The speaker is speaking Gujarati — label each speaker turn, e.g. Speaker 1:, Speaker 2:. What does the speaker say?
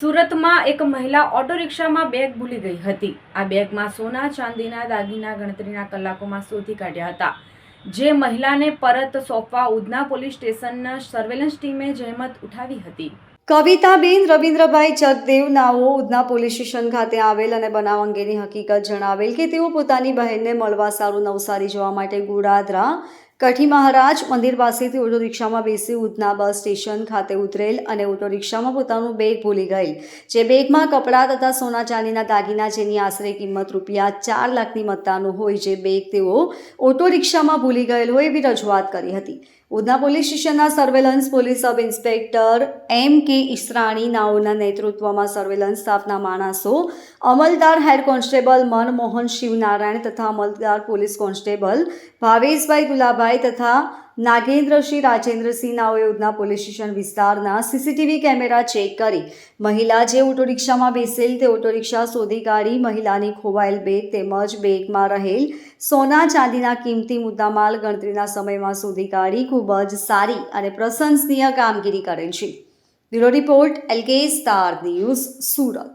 Speaker 1: સુરતમાં એક મહિલા ઓટો રિક્ષામાં બેગ ભૂલી ગઈ હતી. આ બેગમાં સોના, ચાંદીના, દાગીના, ગણતરીના કલાકોમાં શોધી કાઢ્યા હતા. જે મહિલાને પરત સોંપવા ઉધના પોલીસ સ્ટેશનના સર્વેલન્સ ટીમે જહેમત ઉઠાવી હતી.
Speaker 2: કવિતાબેન રવિન્દ્રભાઈ જગદેવ નાઓ ઉધના પોલીસ સ્ટેશન ખાતે આવેલ અને બનાવ અંગેની હકીકત જણાવેલ કે તેઓ પોતાની બહેનને મળવા સારું નવસારી જવા માટે ગુડાદરા કઠી મહારાજ મંદિર પાસેથી ઓટો રિક્ષામાં બેસી ઉધના બસ સ્ટેશન ખાતે ઉતરેલ અને ઓટો રિક્ષામાં પોતાનું બેગ ભૂલી ગયેલ જે બેગમાં કપડાં તથા સોના ચાંદીના દાગીના જેની આશરે કિંમત રૂપિયા ચાર લાખની મત્તાનું હોય જે બેગ તેઓ ઓટો રિક્ષામાં ભૂલી ગયેલ હોય એવી રજૂઆત કરી હતી. ઉધના પોલીસ સ્ટેશનના surveillance police sub inspector M K Israni નાઓના નેતૃત્વમાં સર્વેલન્સ સ્ટાફના માણસો, અમલદાર હેડ કોન્સ્ટેબલ મનમોહન શિવનારાયણ તથા અમલદાર પોલીસ કોન્સ્ટેબલ ભાવેશભાઈ ગુલાભાઈ તથા નાગેન્દ્રસિંહ, રાજેન્દ્રસિંહ નાઓએ ઉધના પોલીસ સ્ટેશન વિસ્તારના સીસીટીવી કેમેરા ચેક કરી. મહિલા જે ઓટો રિક્ષામાં બેસેલ તે ઓટો રિક્ષા શોધી કાઢી. મહિલાની ખોવાયેલ બેગ તેમજ બેગમાં રહેલ સોના ચાંદીના કિંમતી મુદ્દામાલ ગણતરીના સમયમાં શોધી કાઢી. ખૂબ જ સારી અને પ્રશંસનીય કામગીરી કરેલ છે. Bureau report, LK star news, Surat.